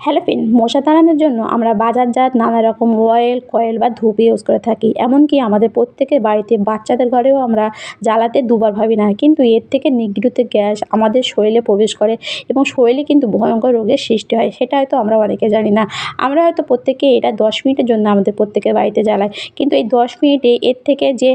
Hello friend মশা তাড়ানোর জন্য আমরা বাজারজাত নানা রকম অয়েল কয়েল বা ধূপ ইউজ করে থাকি। এমনকি আমাদের প্রত্যেকের বাড়িতে বাচ্চাদের ঘরেও আমরা জ্বালাতে দুবার ভাবি না, কিন্তু এর থেকে নিগৃহীত গ্যাস আমাদের শরীরে প্রবেশ করে এবং শরীরে কিন্তু ভয়ঙ্কর রোগের সৃষ্টি হয়, সেটা হয়তো আমরা অনেকে জানি না। আমরা হয়তো প্রত্যেকে এটা দশ মিনিটের জন্য আমাদের প্রত্যেকের বাড়িতে জ্বালাই, কিন্তু এই দশ মিনিটে এর থেকে যে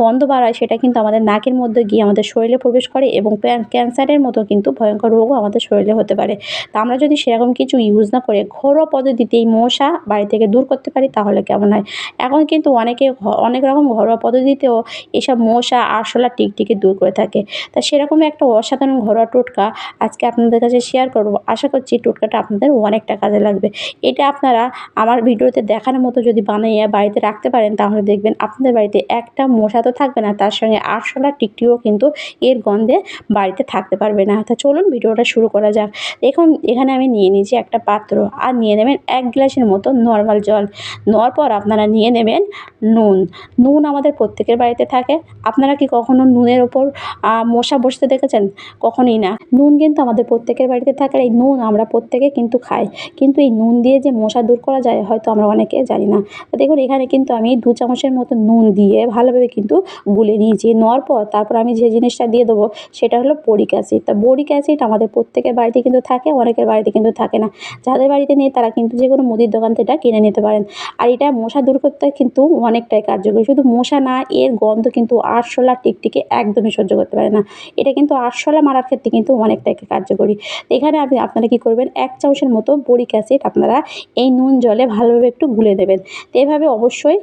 গন্ধ বাড়ায় সেটা কিন্তু আমাদের নাকের মধ্যে গিয়ে আমাদের শরীরে প্রবেশ করে এবং ক্যান্সারের মতো কিন্তু ভয়ঙ্কর রোগও আমাদের শরীরে হতে পারে। তা আমরা যদি সেরকম কিছু ইউজ না করে ঘরোয়া পদ্ধতিতে এই মশা বাড়ি থেকে দূর করতে পারি, তাহলে কেমন হয়? এখন কিন্তু অনেকে অনেক রকম ঘরোয়া পদ্ধতিতেও এসব মশা, আরশোলা, টিকটিকি দূর করে থাকে। তা সেরকম একটা অসাধারণ ঘরোয়া টোটকা আজকে আপনাদের কাছে শেয়ার করব। আশা করছি টোটকাটা আপনাদের অনেকটা কাজে লাগবে। এটা আপনারা আমার ভিডিওতে দেখানোর মতো যদি বানাইয়া বাড়িতে রাখতে পারেন, তাহলে দেখবেন আপনাদের বাড়িতে একটা মশা তো থাকবে না, তার সঙ্গে আরশোলা টিকটিও কিন্তু এর গন্ধে বাড়িতে থাকতে পারবে না। তা চলুন ভিডিওটা শুরু করা যাক। দেখুন, এখানে আমি নিয়ে নিয়েছি একটা পাত্র আর নিয়ে নেবেন এক গ্লাসের মতো নর্মাল জল। নেওয়ার পর আপনারা নিয়ে নেবেন নুন। নুন আমাদের প্রত্যেকের বাড়িতে থাকে। আপনারা কি কখনো নুনের ওপর মশা বসতে দেখেছেন? কখনোই না। নুন কিন্তু আমাদের প্রত্যেকের বাড়িতে থাকে। এই নুন আমরা প্রত্যেকে কিন্তু খাই। কিন্তু এই নুন দিয়ে যে মশা দূর করা যায়, হয়তো আমরা অনেকে জানি না। দেখুন, এখানে কিন্তু আমি দু চামচের মতো নুন দিয়ে ভালোভাবে কিন্তু গুলে নিয়েছি। নেওয়ার পর তারপর আমি যে জিনিসটা দিয়ে দেবো, সেটা হলো বরিক অ্যাসিড। তা বরিক অ্যাসিড আমাদের প্রত্যেকের বাড়িতে কিন্তু থাকে, অনেকের বাড়িতে কিন্তু থাকে না। যাদের বাড়িতে নেই তারা কিন্তু যে কোনো মুদির দোকান থেকে কিনে নিতে পারেন। আর এটা মশা দূর করতে কিন্তু অনেকটাই কার্যকরী। শুধু মশা না, এর গন্ধ কিন্তু আরশোলা টিকটিকি একদমই সহ্য করতে পারে না। এটা কিন্তু আরশোলা মারার ক্ষেত্রে কিন্তু অনেকটাই কার্যকরী। এখানে আপনি, আপনারা কী করবেন? এক চামচের মতো বরিক অ্যাসিড আপনারা এই নুন জলে ভালোভাবে একটু গুলে দেবেন তো এভাবে অবশ্যই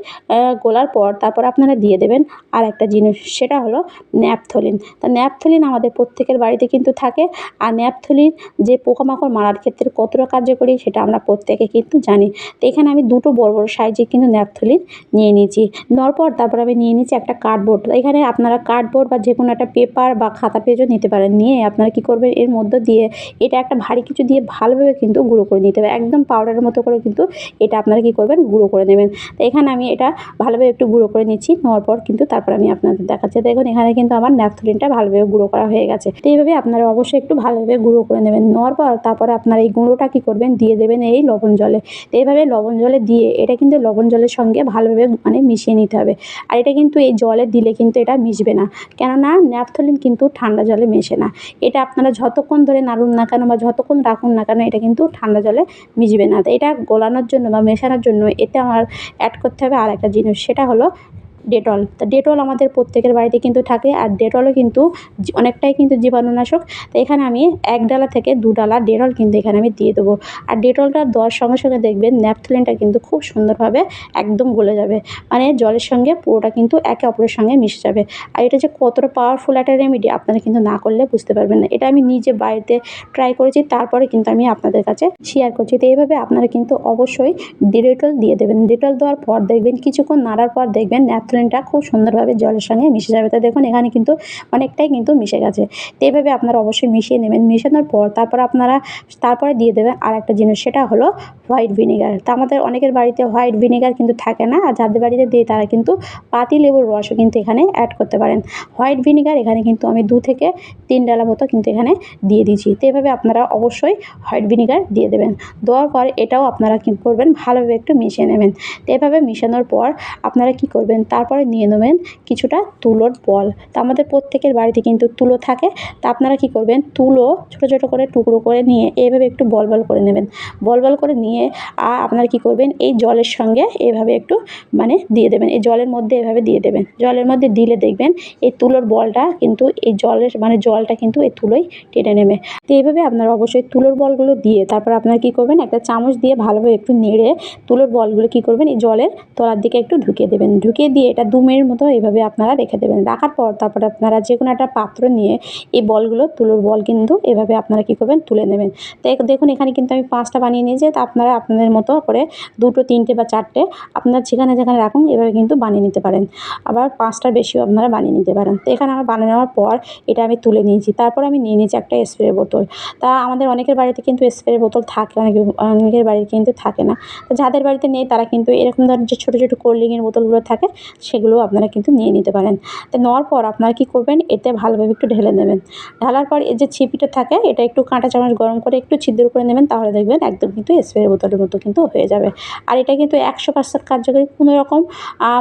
গোলার পর তারপর আপনারা দিয়ে দেবেন আর একটা জিনিস, সেটা হলো ন্যাপথলিন। তা ন্যাপথলিন আমাদের প্রত্যেকের বাড়িতে কিন্তু থাকে। আর ন্যাপথলিন যে পোকামাকড় মারার ক্ষেত্রে কতটা কার্যকরী সেটা আমরা প্রত্যেকে কিন্তু জানি। তো এখানে আমি দুটো বড় বড় সাইজে কিন্তু ন্যাপথলিন নিয়ে নিয়েছি। নেওয়ার পর তারপর আমি নিয়ে নিয়েছি একটা কার্ডবোর্ড। এখানে আপনারা কার্ডবোর্ড বা যে কোনো একটা পেপার বা খাতা পেজও নিতে পারেন। নিয়ে আপনারা কী করবেন, এর মধ্য দিয়ে এটা একটা ভারী কিছু দিয়ে ভালোভাবে কিন্তু গুঁড়ো করে নিতে হবে। একদম পাউডারের মতো করে কিন্তু এটা আপনারা কী করবেন, গুঁড়ো করে নেবেন। তো এখানে আমি এটা ভালোভাবে একটু গুঁড়ো করে নিচ্ছি নেওয়ার পর কিন্তু তারপর আমি আপনাদের দেখাচ্ছি। দেখুন, এখানে কিন্তু আমার ন্যাপথলিনটা ভালোভাবে গুঁড়ো করা হয়ে গেছে। তো এইভাবে আপনারা অবশ্যই একটু ভালোভাবে গুঁড়ো করে নেবেন। নেওয়ার পর তারপরে আপনারা এই গুঁড়োটা কী করবেন, দিয়ে দেবেন এই লবণ জলে। এইভাবে লবণ জলে দিয়ে, এটা কিন্তু লবণ জলের সঙ্গে ভালোভাবে মানে মিশিয়ে নিতে হবে। আর এটা কিন্তু এই জলে দিলে কিন্তু এটা মিশবে না। কেননা ন্যাপথলিন কিন্তু ঠান্ডা জলে মেশে না। এটা আপনারা যতক্ষণ ধরে নাড়ুন না কেন বা যতক্ষণ রাখুন না কেন, এটা কিন্তু ঠান্ডা জলে মিশবে না। তো এটা গোলানোর জন্য বা মেশানোর জন্য এতে আমার অ্যাড করতে হবে আর একটা জিনিস। সেটা হলো ডেটল তা ডেটল আমাদের প্রত্যেকের বাড়িতে কিন্তু থাকে আর ডেটলও কিন্তু অনেকটাই কিন্তু জীবাণুনাশক। তো এখানে আমি এক ডালা থেকে দু ডালা ডেটল কিন্তু এখানে আমি দিয়ে দেবো। আর ডেটলটা দেওয়ার সঙ্গে সঙ্গে দেখবেন ন্যাপথলিনটা কিন্তু খুব সুন্দরভাবে একদম গলে যাবে। মানে জলের সঙ্গে পুরোটা কিন্তু একে অপরের সঙ্গে মিশে যাবে। আর এটা যে কতটা পাওয়ারফুল একটা রেমেডি আপনারা কিন্তু না করলে বুঝতে পারবেন না। এটা আমি নিজে বাড়িতে ট্রাই করেছি, তারপরে কিন্তু আমি আপনাদের কাছে শেয়ার করছি। তো এইভাবে আপনারা কিন্তু অবশ্যই ডেটল দিয়ে দেবেন। ডেটল দেওয়ার পর দেখবেন, কিছুক্ষণ নাড়ার পর দেখবেন ন্যাপথলিনটা খুব সুন্দরভাবে জলের সঙ্গে মিশে যাবে। তো দেখুন, এখানে কিন্তু অনেকটাই কিন্তু মিশে গেছে। তো এইভাবে আপনারা অবশ্যই মিশিয়ে নেবেন। মিশানোর পর তারপর আপনারা তারপরে দিয়ে দেবেন আর একটা জিনিস, সেটা হলো হোয়াইট ভিনেগার। তা আমাদের অনেকের বাড়িতে হোয়াইট ভিনেগার কিন্তু থাকে না, আর যাদের বাড়িতে দিয়ে তারা কিন্তু পাতি লেবুর রসও কিন্তু এখানে অ্যাড করতে পারেন। হোয়াইট ভিনেগার এখানে কিন্তু আমি দু থেকে তিন ডালা মতো কিন্তু এখানে দিয়ে দিয়েছি। তো এভাবে আপনারা অবশ্যই হোয়াইট ভিনেগার দিয়ে দেবেন। দেওয়ার পর এটাও আপনারা কী করবেন, ভালোভাবে একটু মিশিয়ে নেবেন। তো এভাবে মিশানোর পর আপনারা কি করবেন তারপরে নিয়ে নেবেন কিছুটা তুলোর বল। তো আমাদের প্রত্যেকের বাড়িতে কিন্তু তুলো থাকে। তা আপনারা কি করবেন? তুলো ছোটো ছোটো করে টুকরো করে নিয়ে এইভাবে একটু বল বল করে নেবেন। বল বল করে নিয়ে আর আপনারা কি করবেন? এই জলের সঙ্গে এভাবে একটু মানে দিয়ে দেবেন। এই জলের মধ্যে এভাবে দিয়ে দেবেন। জলের মধ্যে দিলে দেখবেন এই তুলোর বলটা কিন্তু এই জলের মানে জলটা কিন্তু এই তুলোই টেনে নেবে। তো এইভাবে আপনারা অবশ্যই তুলোর বলগুলো দিয়ে তারপর আপনারা কি করবেন? একটা চামচ দিয়ে ভালোভাবে একটু নেড়ে তুলোর বলগুলো কি করবেন? এই জলের তলার দিকে একটু ঢুকিয়ে দেবেন। ঢুকিয়ে দিয়ে এটা দু মতো এভাবে আপনারা রেখে দেবেন। রাখার পর তারপরে আপনারা যে কোনো একটা পাত্র নিয়ে এই বলগুলো, তুলোর বল কিন্তু এভাবে আপনারা কি করবেন, তুলে নেবেন। তো দেখুন, এখানে কিন্তু আমি পাঁচটা বানিয়ে নিয়েছি, তো আপনারা আপনাদের মতো করে দুটো, তিনটে বা চারটে আপনারা যেখানে যেখানে রাখুন, এভাবে কিন্তু বানিয়ে নিতে পারেন। আবার পাঁচটার বেশিও আপনারা বানিয়ে নিতে পারেন। তো এখানে আমার বানিয়ে নেওয়ার পর এটা আমি তুলে নিয়েছি। তারপর আমি নিয়ে নিয়েছি একটা স্প্রে বোতল। তা আমাদের অনেকের বাড়িতে কিন্তু স্প্রে বোতল থাকে, অনেকে, অনেকের বাড়িতে কিন্তু থাকে না। তো যাদের বাড়িতে নেই, তারা কিন্তু এরকম ধরনের যে ছোটো ছোটো, কোল্ড ড্রিঙ্কের বোতলগুলো থাকে সেগুলো আপনারা কিন্তু নিয়ে নিতে পারেন। তো নেওয়ার পর আপনারা কী করবেন? এতে ভালোভাবে একটু ঢেলে নেবেন। ঢালার পর এই যে ছিপিটা থাকে, এটা একটু কাঁটা চামচ গরম করে একটু ছিদ্র করে নেবেন, তাহলে দেখবেন একদম কিন্তু স্প্রে বোতলের মতো কিন্তু হয়ে যাবে। আর এটা কিন্তু একশো পার্সেন্ট কার্যকরী কোনো রকম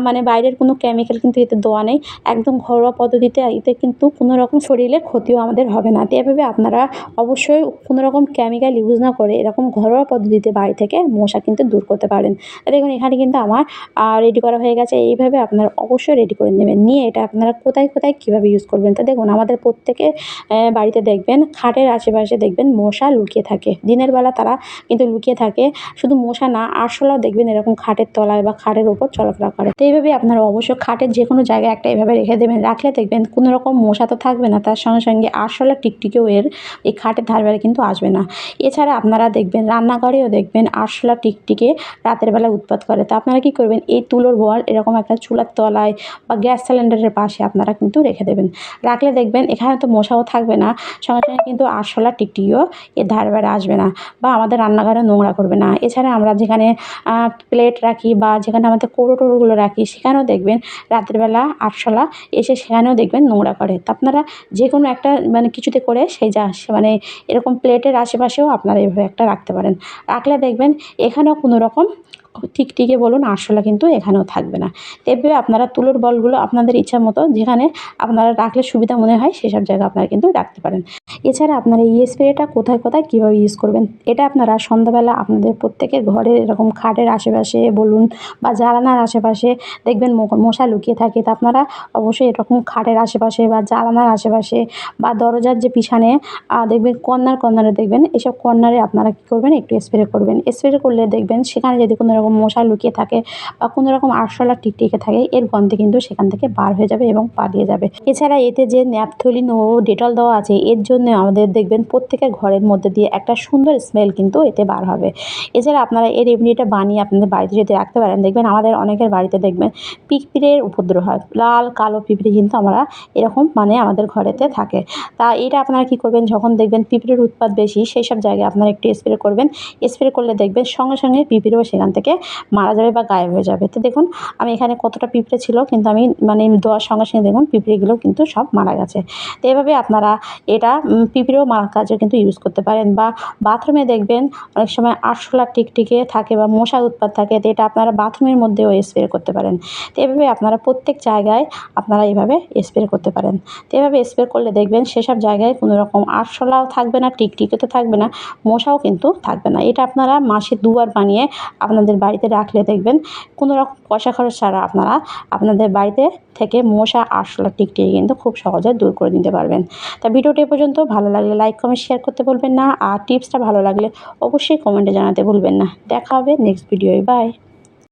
মানে বাইরের কোনো কেমিক্যাল কিন্তু এতে দেওয়া নেই। একদম ঘরোয়া পদ্ধতিতে এতে কিন্তু কোনো রকম শরীরে ক্ষতিও আমাদের হবে না। এভাবে আপনারা অবশ্যই কোনো রকম কেমিক্যাল ইউজ না করে এরকম ঘরোয়া পদ্ধতিতে বাড়ি থেকে মশা কিন্তু দূর করতে পারেন। দেখুন, এখানে কিন্তু আমার রেডি করা হয়ে গেছে। এইভাবে আপনারা অবশ্যই রেডি করে নেবেন। নিয়ে এটা আপনারা কোথায় কোথায় কীভাবে ইউজ করবেন তা দেখুন, আমাদের প্রত্যেকে বাড়িতে দেখবেন, খাটের আশেপাশে দেখবেন মশা লুকিয়ে থাকে। দিনের বেলা তারা কিন্তু লুকিয়ে থাকে, শুধু মশা না, আরশোলাও দেখবেন এরকম খাটের তলায় বা খাটের ওপর চলাফেরা করে। তো এইভাবে আপনারা অবশ্য খাটের যে কোনো জায়গায় একটা এভাবে রেখে দেবেন, রাখলে দেখবেন কোনো রকম মশা তো থাকবে না, তার সঙ্গে সঙ্গে আরশোলা টিকটিকেও এর, এই খাটের ধারবারে কিন্তু আসবে না। এছাড়া আপনারা দেখবেন, রান্নাঘরেও দেখবেন আরশোলা টিকটিকে রাতের বেলা উৎপাত করে। তা আপনারা কী করবেন, এই তুলোর বল এরকম একটা চুলার তলায় বা গ্যাস সিলিন্ডারের পাশে আপনারা কিন্তু রেখে দেবেন। রাখলে দেখবেন এখানে তো মশাও থাকবে না, সঙ্গে সঙ্গে কিন্তু আরশোলা টিকটিকিও এর ধারবারে আসবে না বা আমাদের রান্নাঘরে নোংরা করবে না। এছাড়া আমরা যেখানে প্লেট রাখি বা যেখানে আমাদের কৌটো টোটোগুলো রাখি, সেখানেও দেখবেন রাতের বেলা আরশোলা এসে সেখানেও দেখবেন নোংরা করে। তো আপনারা যে কোনো একটা মানে কিছুতে করে সেই যা মানে এরকম প্লেটের আশেপাশেও আপনারা এভাবে একটা রাখতে পারেন। রাখলে দেখবেন এখানেও কোনো রকম টিকটিকি বলুন, আরশোলা কিন্তু এখানেও থাকবে না। এভাবে আপনারা তুলোর বলগুলো আপনাদের ইচ্ছা মতো যেখানে আপনারা রাখলে সুবিধা মনে হয় সেসব জায়গা আপনারা কিন্তু রাখতে পারেন। এছাড়া আপনারা এই স্প্রেটা কোথায় কোথায়, কীভাবে ইউজ করবেন, এটা আপনারা সন্ধ্যাবেলা আপনাদের প্রত্যেকের ঘরের এরকম খাটের আশেপাশে বলুন বা জানালার আশেপাশে দেখবেন মশা লুকিয়ে থাকে, তা আপনারা অবশ্যই এরকম খাটের আশেপাশে বা জানালার আশেপাশে বা দরজার যে পিছনে দেখবেন কর্নার, কর্নারে দেখবেন, এসব কর্নারে আপনারা কী করবেন, একটু স্প্রে করবেন। স্প্রে করলে দেখবেন সেখানে যদি কোনো রকম মশা লুকিয়ে থাকে বা কোনো রকম আরশোলা টিকটিকে থাকে, এর গন্ধে কিন্তু সেখান থেকে বার হয়ে যাবে এবং পালিয়ে যাবে। এছাড়া এতে যে ন্যাপথলিন ও ডেটল দেওয়া আছে, এর জন্য আমাদের দেখবেন প্রত্যেকের ঘরের মধ্যে দিয়ে একটা সুন্দর স্মেল কিন্তু এতে বার হবে। এছাড়া আপনারা এই রেমেডিটা বানিয়ে আপনাদের বাড়িতে যদি রাখতে পারেন, দেখবেন আমাদের অনেকের বাড়িতে দেখবেন পিঁপড়ের উপদ্রব হয়। লাল, কালো পিঁপড়ে কিন্তু আমরা এরকম মানে আমাদের ঘরেতে থাকে। তা এটা আপনারা কী করবেন, যখন দেখবেন পিঁপড়ের উৎপাত বেশি সেই সব জায়গায় আপনারা একটু স্প্রে করবেন। স্প্রে করলে দেখবেন সঙ্গে সঙ্গে পিঁপড়েও সেখান থেকে মারা যাবে বা গায়েব হয়ে যাবে। তো দেখুন, আমি এখানে কতটা পিঁপড়ে ছিল, কিন্তু আমি মানে দেওয়ার সঙ্গে সঙ্গে দেখুন, পিঁপড়েগুলো কিন্তু সব মারা গেছে। তো এভাবে আপনারা এটা পিঁপড়েও মারার কাজে কিন্তু ইউজ করতে পারেন বা বাথরুমে দেখবেন, অনেক সময় আরশোলা টিকটিকে থাকে বা মশার উৎপাত থাকে, তো এটা আপনারা বাথরুমের মধ্যেও স্প্রে করতে পারেন। তো এভাবে আপনারা প্রত্যেক জায়গায় আপনারা এভাবে স্প্রে করতে পারেন। তো এভাবে স্প্রে করলে দেখবেন, সেসব জায়গায় কোনো রকম আরশোলাও থাকবে না, টিকটিকে তো থাকবে না, মশাও কিন্তু থাকবে না। এটা আপনারা মাসে দুবার বানিয়ে আপনাদের বাড়িতে রাখলে দেখবেন কোনো রকম পয়সা খরচ ছাড়া আপনারা আপনাদের বাড়িতে থেকে মশা আরশোলা টিকটিকি কিন্তু খুব সহজে দূর করে দিতে পারবেন। তা ভিডিওটি পর্যন্ত, ভালো লাগলে লাইক কমেন্ট শেয়ার করতে বলবেন না। আর টিপসটা ভালো লাগলে অবশ্যই কমেন্টে জানাতে ভুলবেন না। দেখা হবে নেক্সট ভিডিওয় বাই